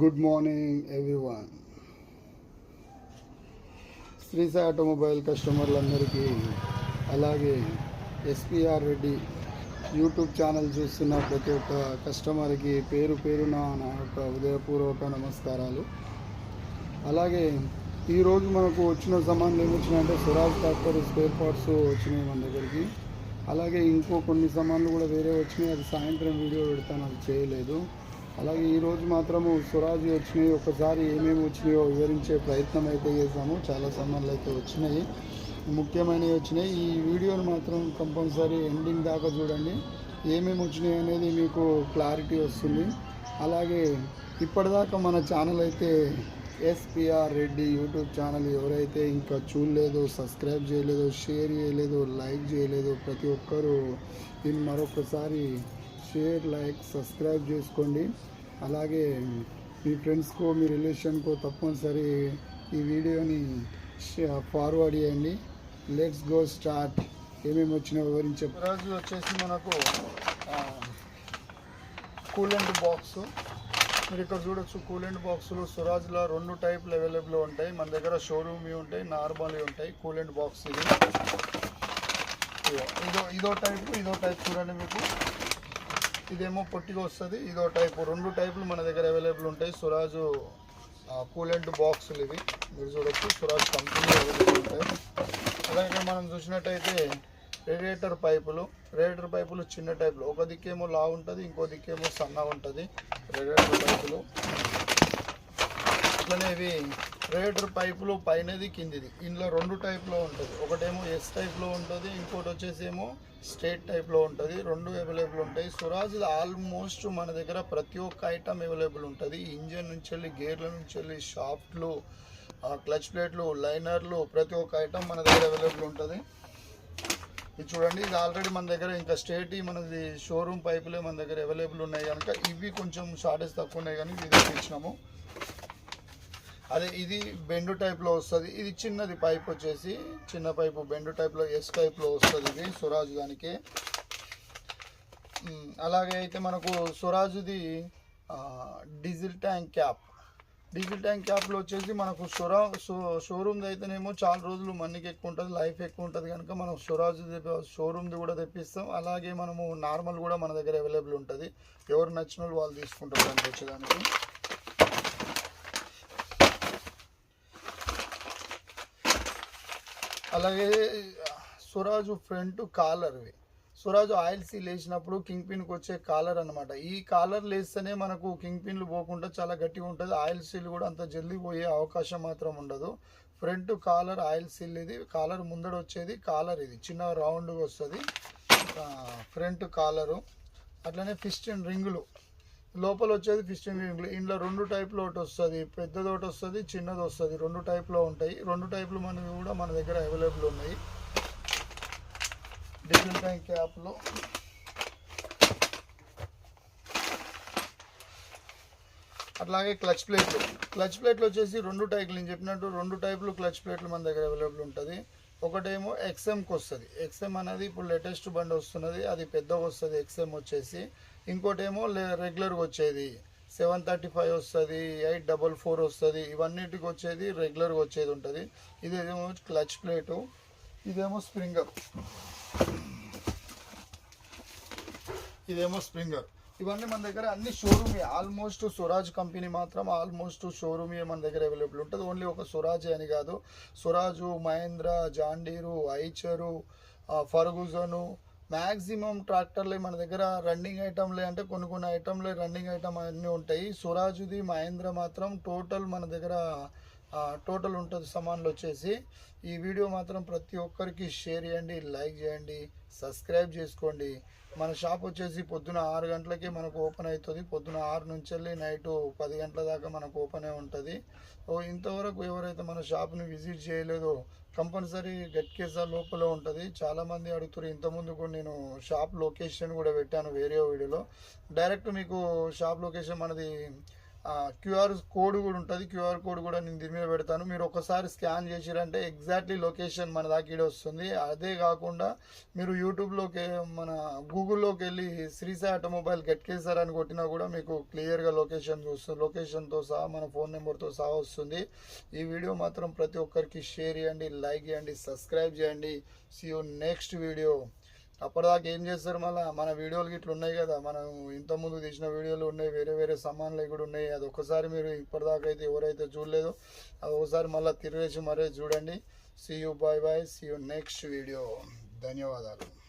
Good morning everyone Srisai automobile కస్టమర్లందరికీ అలాగే SPR Reddy YouTube channel చూస్తున్న ప్రతి ఒక్క కస్టమర్కి పేరు పేరున నా యొక్క ఉదయపూర్వక నమస్కారాలు. అలాగే ఈరోజు మనకు వచ్చిన సామాన్లు ఏమి వచ్చినాయంటే స్వరాజ్ ట్రాక్టర్ స్పేర్ పార్ట్స్ వచ్చినాయి మన దగ్గరికి. అలాగే ఇంకో కొన్ని సామాన్లు కూడా వేరే వచ్చినాయి. అది సాయంత్రం వీడియో పెడతాను అది చేయలేదు. అలాగే ఈరోజు మాత్రము స్వరాజ్ వచ్చినాయి. ఒకసారి ఏమేమి వచ్చినాయో వివరించే ప్రయత్నం అయితే చేసాము చాలా సమ్మర్లు అయితే వచ్చినాయి. ముఖ్యమైనవి వచ్చినాయి. ఈ వీడియోను మాత్రం కంపల్సరీ ఎండింగ్ దాకా చూడండి. ఏమేమి వచ్చినాయి అనేది మీకు క్లారిటీ వస్తుంది. అలాగే ఇప్పటిదాకా మన ఛానల్ అయితే ఎస్పిఆర్ రెడ్డి యూట్యూబ్ ఛానల్ ఎవరైతే ఇంకా చూడలేదో సబ్స్క్రైబ్ చేయలేదో షేర్ చేయలేదో లైక్ చేయలేదో ప్రతి ఒక్కరూ దీన్ని మరొకసారి షేర్ లైక్ సబ్స్క్రైబ్ చేసుకోండి. అలాగే మీ ఫ్రెండ్స్కో మీ రిలేషన్కో తప్పనిసరి ఈ వీడియోని ఫార్వర్డ్ చేయండి. లెట్స్ గో స్టార్ట్ ఏమేమి వచ్చినా వివరించే రోజు వచ్చేసి మనకు కూలెంట్ బాక్స్ మీరు ఇక్కడ చూడొచ్చు కూలెంట్ బాక్సులు సురాజ్లో రెండు టైప్లు అవైలబుల్ ఉంటాయి. మన దగ్గర షోరూమ్ ఉంటాయి నార్మల్వి ఉంటాయి. కూలెంట్ బాక్స్ ఇది. ఇదో- ఇదో ఇదో టైపు ఇదో టైప్ చూడండి మీకు. ఇదేమో పొట్టిగా వస్తుంది. ఇదో టైపు రెండు టైపులు మన దగ్గర అవైలబుల్ ఉంటాయి. సురాజు కూలెంట్ బాక్సులు ఇవి. మీరు చూడొచ్చు సురాజ్ కంపెనీ అవైలబుల్ ఉంటాయి. అలాగే మనం చూసినట్టయితే రేడియేటర్ పైపులు. రేడియేటర్ పైపులు చిన్న టైపులు. ఒక దిక్కేమో లా ఉంటుంది ఇంకో దిక్కేమో సన్నగా ఉంటుంది రేడియేటర్ పైపులు. అట్లనే ఇవి రేడియేటర్ పైపులు పైనది కిందిది. ఇందులో రెండు టైప్లో ఉంటుంది. ఒకటేమో ఎస్ టైప్లో ఉంటుంది ఇంకోటి వచ్చేసి ఏమో స్టేట్ టైప్లో ఉంటుంది. రెండు అవైలబుల్ ఉంటాయి. సురాజ్ ఆల్మోస్ట్ మన దగ్గర ప్రతి ఒక్క ఐటమ్ అవైలబుల్ ఉంటుంది. ఇంజన్ నుంచి వెళ్ళి గేర్ల నుంచి వెళ్ళి షాఫ్ట్లు క్లచ్ ప్లేట్లు లైనర్లు ప్రతి ఒక్క ఐటమ్ మన దగ్గర అవైలబుల్ ఉంటుంది. ఇది చూడండి ఇది ఆల్రెడీ మన దగ్గర ఇంకా స్టేట్ మనది షోరూమ్ పైపులే మన దగ్గర అవైలబుల్ ఉన్నాయి కనుక ఇవి కొంచెం షార్టేజ్ తక్కువ ఉన్నాయి కానీ ఇది ఇచ్చినాము అదే ఇది బెండు టైప్లో వస్తుంది. ఇది చిన్నది పైప్ వచ్చేసి చిన్న పైపు బెండు టైప్లో ఎస్ టైప్లో వస్తుంది ఇది స్వరాజ్ దానికి. అలాగే అయితే మనకు సురాజుది diesel tank cap. Diesel tank క్యాప్లో వచ్చేసి మనకు సురా షోరూమ్ది అయితేనేమో చాలా రోజులు మన్నికి ఎక్కువ ఉంటుంది లైఫ్ ఎక్కువ ఉంటుంది కనుక మనం స్వరాజ్ షోరూమ్ది కూడా తెప్పిస్తాం. అలాగే మనము నార్మల్ కూడా మన దగ్గర అవైలబుల్ ఉంటుంది. ఎవరు నచ్చిన వాళ్ళు తీసుకుంటారు దానికి వచ్చేదానికి అలాగే సురాజు ఫ్రంట్ కాలర్వి సురాజు ఆయిల్ సీల్ వేసినప్పుడు కింగ్ పిన్కి వచ్చే కాలర్ అనమాట ఈ కాలర్ లేస్తేనే మనకు కింగ్ పిన్లు పోకుండా చాలా గట్టిగా ఉంటుంది. ఆయిల్ సీల్ కూడా అంత జల్దీ పోయే అవకాశం మాత్రం ఉండదు. ఫ్రంట్ కాలర్ ఆయిల్ సీల్ ఇది కాలర్ ముందడ వచ్చేది కాలర్ ఇది. చిన్న రౌండ్గా వస్తుంది. Front collar. అట్లనే ఫిస్టిన్ రింగులు. లోపల వచ్చేది ఫిస్టింగ్ రింగులు ఇందులో రెండు టైప్లో ఒకటి వస్తుంది పెద్దది ఒకటి వస్తుంది చిన్నది వస్తుంది. రెండు టైప్లో ఉంటాయి. రెండు టైప్లు మనవి కూడా మన దగ్గర అవైలబుల్ ఉన్నాయి. డీజిల్ ట్యాంక్ క్యాప్లో అట్లాగే క్లచ్ ప్లేట్లు క్లచ్ ప్లేట్లు వచ్చేసి రెండు టైపులు. నేను చెప్పినట్టు రెండు టైపులు క్లచ్ ప్లేట్లు మన దగ్గర అవైలబుల్ ఉంటుంది. ఒకటేమో ఎక్స్ఎంకి వస్తుంది. ఎక్స్ఎం అనేది ఇప్పుడు లేటెస్ట్ బండి వస్తున్నది. అది పెద్దగా వస్తుంది. ఎక్స్ఎం వచ్చేసి ఇంకోటేమో రెగ్యులర్గా వచ్చేది సెవెన్ థర్టీ ఫైవ్ వస్తుంది ఎయిట్ డబల్ ఫోర్ వస్తుంది ఇవన్నిటికి వచ్చేది రెగ్యులర్గా వచ్చేది ఉంటుంది. ఇదేమో క్లచ్ ప్లేటు ఇదేమో స్ప్రింగర్. ఇదేమో స్ప్రింగర్. ఇవన్నీ మన దగ్గర అన్ని షోరూమ్ ఆల్మోస్ట్ స్వరాజ్ కంపెనీ మాత్రం ఆల్మోస్ట్ షోరూమ్ మన దగ్గర అవైలబుల్ ఉంటుంది. ఓన్లీ ఒక స్వరాజ్ అని కాదు. స్వరాజు మహేంద్ర జాండీరు ఐచరు ఫర్గుజను మ్యాక్సిమం ట్రాక్టర్లే మన దగ్గర రన్నింగ్ ఐటమ్లే అంటే కొన్ని కొన్ని ఐటమ్లే రన్నింగ్ ఐటమ్ అన్నీ ఉంటాయి. సురాజుది మహేంద్ర మాత్రం టోటల్ మన దగ్గర టోటల్ ఉంటుంది సమాన్లు వచ్చేసి. ఈ వీడియో మాత్రం ప్రతి ఒక్కరికి షేర్ చేయండి లైక్ చేయండి సబ్స్క్రైబ్ చేసుకోండి. మన షాప్ వచ్చేసి పొద్దున ఆరు గంటలకి మనకు ఓపెన్ అవుతుంది పొద్దున ఆరు నుంచి వెళ్ళి నైట్ పది గంటల దాకా మనకు ఓపెన్ ఉంటుంది. ఇంతవరకు ఎవరైతే మన షాప్ని విజిట్ చేయలేదో కంపల్సరీ గట్ కేసా లోపల ఉంటుంది. చాలామంది అడుగుతారు ఇంతకుముందు కూడా నేను షాప్ లొకేషన్ కూడా పెట్టాను వేరే వీడియోలో. డైరెక్ట్ మీకు షాప్ లొకేషన్ మనది క్యూఆర్ కోడ్ కూడా ఉంటుంది. క్యూఆర్ కోడ్ కూడా నేను దీని మీద పెడతాను. మీరు ఒకసారి స్కాన్ చేసిరంటే ఎగ్జాక్ట్లీ లొకేషన్ మన దాకా వస్తుంది. అదే కాకుండా మీరు యూట్యూబ్లోకి మన గూగుల్లోకి వెళ్ళి శ్రీసా ఆటోమొబైల్ గెట్ కేసర్ అని కొట్టినా కూడా మీకు క్లియర్గా లొకేషన్ చూస్తుంది. లొకేషన్తో సహా మన ఫోన్ నెంబర్తో సహా వస్తుంది. ఈ వీడియో మాత్రం ప్రతి ఒక్కరికి షేర్ చేయండి లైక్ చేయండి సబ్స్క్రైబ్ చేయండి. సీ యూ నెక్స్ట్ వీడియో అప్పటిదాకా ఏం చేస్తారు మళ్ళీ? మన వీడియోలు ఇట్లా ఉన్నాయి కదా. మనం ఇంతకుముందు తీసిన వీడియోలు ఉన్నాయి వేరే వేరే సామాన్లు కూడా ఉన్నాయి. అది ఒకసారి మీరు ఇప్పటిదాకా అయితే ఎవరైతే చూడలేదో అది ఒకసారి మళ్ళీ తిరిగేసి మరే చూడండి. See you bye bye see you next video ధన్యవాదాలు.